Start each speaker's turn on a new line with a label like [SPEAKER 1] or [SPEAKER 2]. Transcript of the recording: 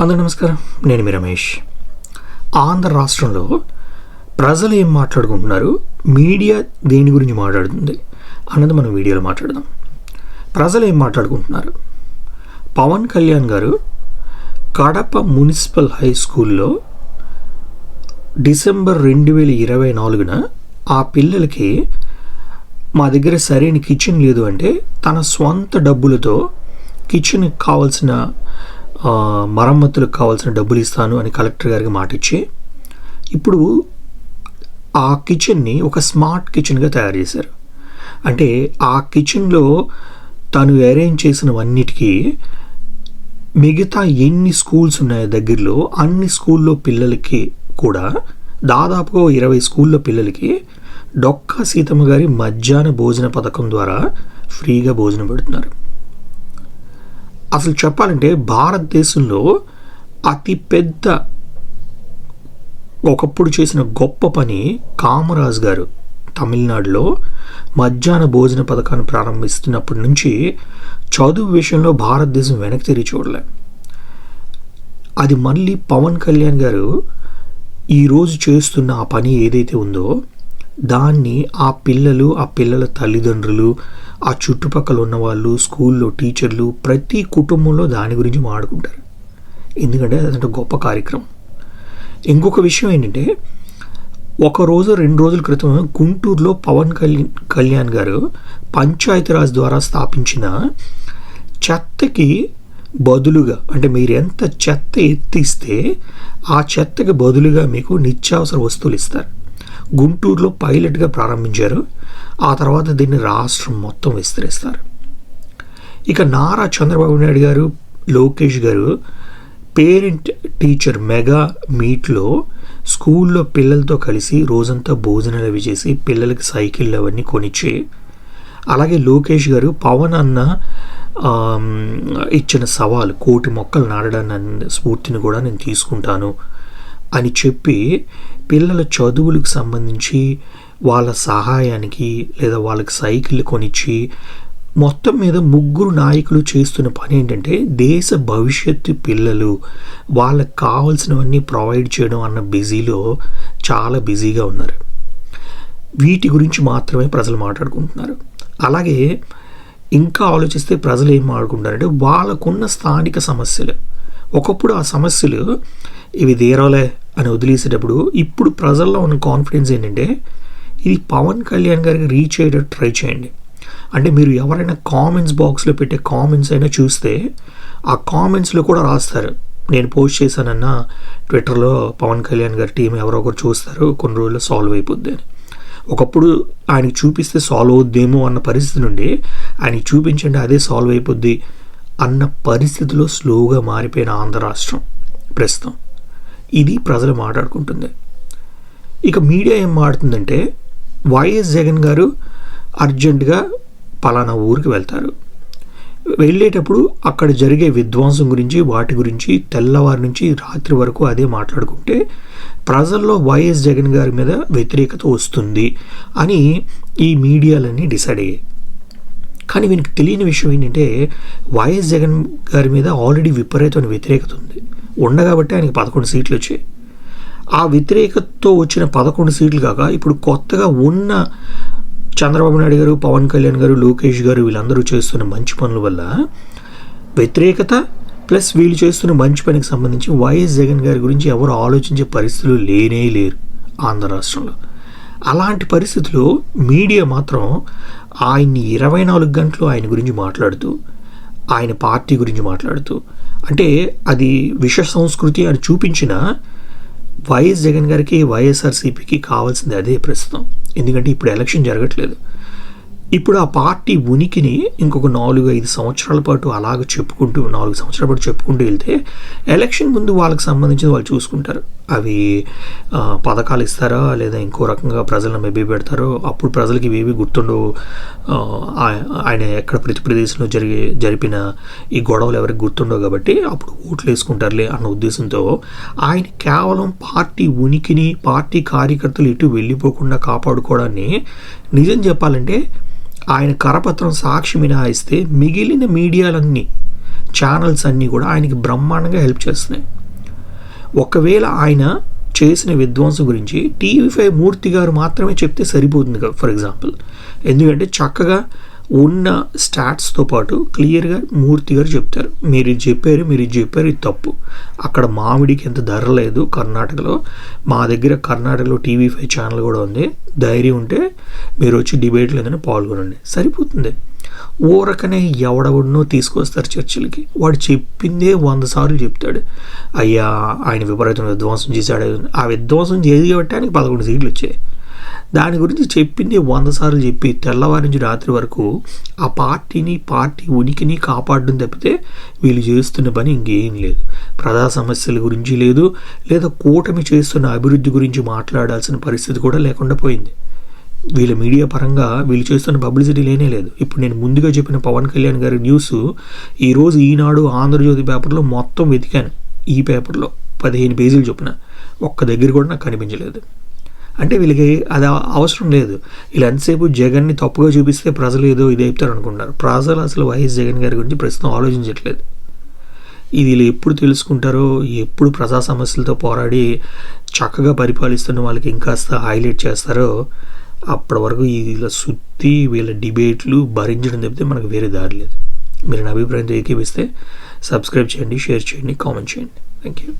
[SPEAKER 1] అందరూ నమస్కారం. నేను మీ రమేష్. ఆంధ్ర రాష్ట్రంలో ప్రజలు ఏం మాట్లాడుకుంటున్నారు? మీడియా దేని గురించి మాట్లాడుతుంది? అన్నది మనం వీడియోలో మాట్లాడదాం. ప్రజలు ఏం మాట్లాడుకుంటున్నారు? పవన్ కళ్యాణ్ గారు కడప మున్సిపల్ హై స్కూల్లో డిసెంబర్ రెండు వేల ఇరవై నాలుగున ఆ పిల్లలకి మా దగ్గర సరైన కిచెన్ లేదు అంటే తన స్వంత డబ్బులతో కిచెన్కి కావాల్సిన మరమ్మతులకు కావాల్సిన డబ్బులు ఇస్తాను అని కలెక్టర్ గారికి మాట ఇచ్చి ఇప్పుడు ఆ కిచెన్ని ఒక స్మార్ట్ కిచెన్గా తయారు చేశారు. అంటే ఆ కిచెన్లో తను అరేంజ్ చేసినవన్నిటికీ మిగతా ఎన్ని స్కూల్స్ ఉన్నాయో దగ్గరలో అన్ని స్కూల్లో పిల్లలకి కూడా దాదాపుగా ఇరవై స్కూల్లో పిల్లలకి డొక్కా సీతమ్మ గారి మధ్యాహ్న భోజన పథకం ద్వారా ఫ్రీగా భోజనం పెడుతున్నారు. అసలు చెప్పాలంటే భారతదేశంలో అతిపెద్ద ఒకప్పుడు చేసిన గొప్ప పని కామరాజ్ గారు. తమిళనాడులో మధ్యాహ్న భోజన పథకాన్ని ప్రారంభిస్తున్నప్పటి నుంచి చదువు విషయంలో భారతదేశం వెనక్కి తిరిగి చూడలే. అది మళ్ళీ పవన్ కళ్యాణ్ గారు ఈరోజు చేస్తున్న ఆ పని ఏదైతే ఉందో దాన్ని ఆ పిల్లలు ఆ పిల్లల తల్లిదండ్రులు ఆ చుట్టుపక్కల ఉన్న వాళ్ళు స్కూల్లో టీచర్లు ప్రతి కుటుంబంలో దాని గురించి మాట్లాడుకుంటారు. ఎందుకంటే అదంటే గొప్ప కార్యక్రమం. ఇంకొక విషయం ఏంటంటే ఒక రోజు రెండు రోజుల క్రితం గుంటూరులో పవన్ కళ్యాణ్ కళ్యాణ్ గారు పంచాయతీరాజ్ ద్వారా స్థాపించిన చెత్తకి బదులుగా అంటే మీరు ఎంత చెత్త ఎత్తిస్తే ఆ చెత్తకి బదులుగా మీకు నిత్యావసర వస్తువులు ఇస్తారు. గుంటూరులో పైలట్గా ప్రారంభించారు. ఆ తర్వాత దీన్ని రాష్ట్రం మొత్తం విస్తరిస్తారు. ఇక నారా చంద్రబాబు నాయుడు గారు లోకేష్ గారు పేరెంట్ టీచర్ మెగా మీట్లో స్కూల్లో పిల్లలతో కలిసి రోజంతా భోజనాలు అవి చేసి పిల్లలకి సైకిళ్ళు అవన్నీ కొనిచ్చి అలాగే లోకేష్ గారు పవన్ అన్న ఇచ్చిన సవాల్ కోటి మొక్కలు నాటడానికి స్ఫూర్తిని కూడా నేను తీసుకుంటాను అని చెప్పి పిల్లల చదువులకు సంబంధించి వాళ్ళ సహాయానికి లేదా వాళ్ళకి సైకిల్ కొనిచ్చి మొత్తం మీద ముగ్గురు నాయకులు చేస్తున్న పని ఏంటంటే దేశ భవిష్యత్తు పిల్లలు వాళ్ళకి కావాల్సినవన్నీ ప్రొవైడ్ చేయడం అన్న బిజీలో చాలా బిజీగా ఉన్నారు. వీటి గురించి మాత్రమే ప్రజలు మాట్లాడుకుంటున్నారు. అలాగే ఇంకా ఆలోచిస్తే ప్రజలు ఏం మాట్లాడుకుంటారంటే వాళ్ళకున్న స్థానిక సమస్యలు. ఒకప్పుడు ఆ సమస్యలు ఇవి తీరాలే అని వదిలేసేటప్పుడు ఇప్పుడు ప్రజల్లో ఉన్న కాన్ఫిడెన్స్ ఏంటంటే ఇది పవన్ కళ్యాణ్ గారికి రీచ్ అయ్యేటట్టు ట్రై చేయండి. అంటే మీరు ఎవరైనా కామెంట్స్ బాక్స్లో పెట్టే కామెంట్స్ అయినా చూస్తే ఆ కామెంట్స్లో కూడా రాస్తారు. నేను పోస్ట్ చేశానన్న ట్విట్టర్లో పవన్ కళ్యాణ్ గారి టీం ఎవరో ఒకరు చూస్తారు కొన్ని రోజుల్లో సాల్వ్ అయిపోద్ది అని. ఒకప్పుడు ఆయనకి చూపిస్తే సాల్వ్ అవుద్దేమో అన్న పరిస్థితి నుండి ఆయనకి చూపించండి అదే సాల్వ్ అయిపోద్ది అన్న పరిస్థితిలో స్లోగా మారిపోయిన ఆంధ్ర రాష్ట్రం ప్రస్తుతం. ఇది ప్రజలు మాట్లాడుకుంటుంది. ఇక మీడియా ఏం మాడుతుందంటే వైఎస్ జగన్ గారు అర్జెంటుగా పలానా ఊరికి వెళ్తారు. వెళ్ళేటప్పుడు అక్కడ జరిగే విధ్వంసం గురించి వాటి గురించి తెల్లవారి నుంచి రాత్రి వరకు అదే మాట్లాడుకుంటే ప్రజల్లో వైఎస్ జగన్ గారి మీద వ్యతిరేకత వస్తుంది అని ఈ మీడియాలన్నీ డిసైడ్ అయ్యాయి. కానీ వీనికి తెలియని విషయం ఏంటంటే వైఎస్ జగన్ గారి మీద ఆల్రెడీ విపరీతమైన వ్యతిరేకత ఉంది. ఉండగాబట్టి ఆయనకి పదకొండు సీట్లు వచ్చాయి. ఆ వ్యతిరేకతతో వచ్చిన పదకొండు సీట్లు కాక ఇప్పుడు కొత్తగా ఉన్న చంద్రబాబు నాయుడు గారు పవన్ కళ్యాణ్ గారు లోకేష్ గారు వీళ్ళందరూ చేస్తున్న మంచి పనుల వల్ల వ్యతిరేకత ప్లస్ వీళ్ళు చేస్తున్న మంచి పనికి సంబంధించి వైఎస్ జగన్ గారి గురించి ఎవరు ఆలోచించే పరిస్థితులు లేనే లేరు ఆంధ్ర రాష్ట్రంలో. అలాంటి పరిస్థితుల్లో మీడియా మాత్రం ఆయన్ని ఇరవై నాలుగు గంటలు ఆయన గురించి మాట్లాడుతూ ఆయన పార్టీ గురించి మాట్లాడుతూ అంటే అది విష సంస్కృతి అని చూపించిన వైఎస్ జగన్ గారికి వైఎస్ఆర్సీపీకి కావాల్సింది అదే ప్రస్తుతం. ఎందుకంటే ఇప్పుడు ఎలక్షన్ జరగట్లేదు. ఇప్పుడు ఆ పార్టీ ఉనికిని ఇంకొక నాలుగు ఐదు సంవత్సరాల పాటు అలాగ చెప్పుకుంటూ నాలుగు సంవత్సరాల పాటు చెప్పుకుంటూ వెళ్తే ఎలక్షన్ ముందు వాళ్ళకి సంబంధించిన వాళ్ళు చూసుకుంటారు. అవి పథకాలు ఇస్తారా? లేదా ఇంకో రకంగా ప్రజలను మెబ్బి పెడతారో? అప్పుడు ప్రజలకి ఇవేవి గుర్తుండవు. ఆయన ఎక్కడ ప్రతి ప్రదేశంలో జరిగే జరిపిన ఈ గొడవలు ఎవరికి గుర్తుండవు కాబట్టి అప్పుడు ఓట్లు వేసుకుంటారులే అన్న ఉద్దేశంతో ఆయన కేవలం పార్టీ ఉనికిని పార్టీ కార్యకర్తలు ఇటు వెళ్ళిపోకుండా కాపాడుకోవడాన్ని నిజం చెప్పాలంటే ఆయన కరపత్రం సాక్షి మినహాయిస్తే మిగిలిన మీడియాలన్నీ ఛానల్స్ అన్నీ కూడా ఆయనకి బ్రహ్మాండంగా హెల్ప్ చేస్తున్నాయి. ఒకవేళ ఆయన చేసిన విధ్వంసం గురించి టీవీ ఫైవ్ మూర్తి గారు మాత్రమే చెప్తే సరిపోతుంది కదా ఫర్ ఎగ్జాంపుల్ ఎందుకంటే చక్కగా ఉన్న స్టాట్స్తో పాటు క్లియర్గా మూర్తి గారు చెప్తారు. మీరు ఇది చెప్పారు మీరు ఇది చెప్పారు ఇది తప్పు. అక్కడ మామిడికి ఎంత ధర లేదు కర్ణాటకలో. మా దగ్గర కర్ణాటకలో టీవీ ఫైవ్ ఛానల్ కూడా ఉంది. ధైర్యం ఉంటే మీరు వచ్చి డిబేట్లు ఏదైనా పాల్గొనండి. సరిపోతుంది. ఊరకనే ఎవడెవడనో తీసుకొస్తారు చర్చిలకి. వాడు చెప్పిందే వంద సార్లు చెప్తాడు. అయ్యా ఆయన విపరీతం విధ్వంసం చేశాడు. ఆ విధ్వంసం చేసి పదకొండు సీట్లు వచ్చాయి. దాని గురించి చెప్పింది వంద సార్లు చెప్పి తెల్లవారి నుంచి రాత్రి వరకు ఆ పార్టీని పార్టీ ఉనికిని కాపాడడం తప్పితే వీళ్ళు చేస్తున్న పని ఇంకేం లేదు. ప్రజా సమస్యల గురించి లేదు లేదా కూటమి చేస్తున్న అభివృద్ధి గురించి మాట్లాడాల్సిన పరిస్థితి కూడా లేకుండా పోయింది. వీళ్ళ మీడియా పరంగా వీళ్ళు చేస్తున్న పబ్లిసిటీ లేనే లేదు. ఇప్పుడు నేను ముందుగా చెప్పిన పవన్ కళ్యాణ్ గారి న్యూస్ ఈరోజు ఈనాడు ఆంధ్రజ్యోతి పేపర్లో మొత్తం వెతికాను. ఈ పేపర్లో పదిహేను పేజీలు చొప్పున. ఒక్క దగ్గర కూడా నాకు కనిపించలేదు. అంటే వీళ్ళకి అది అవసరం లేదు. వీళ్ళు ఎంతసేపు జగన్ని తప్పుగా చూపిస్తే ప్రజలు ఏదో ఇది అయిపోతారు అనుకుంటారు ప్రజలు అసలు వైఎస్ జగన్ గారి గురించి ప్రస్తుతం ఆలోచించట్లేదు. ఇది వీళ్ళు ఎప్పుడు తెలుసుకుంటారో ఎప్పుడు ప్రజా సమస్యలతో పోరాడి చక్కగా పరిపాలిస్తున్న వాళ్ళకి ఇంకాస్త హైలైట్ చేస్తారో అప్పటి వరకు వీళ్ళ సుత్తి వీళ్ళ డిబేట్లు భరించడం తప్పితే మనకు వేరే దారి లేదు. మీరు నా అభిప్రాయంతో ఏకీపిస్తే సబ్స్క్రైబ్ చేయండి షేర్ చేయండి కామెంట్ చేయండి. Thank you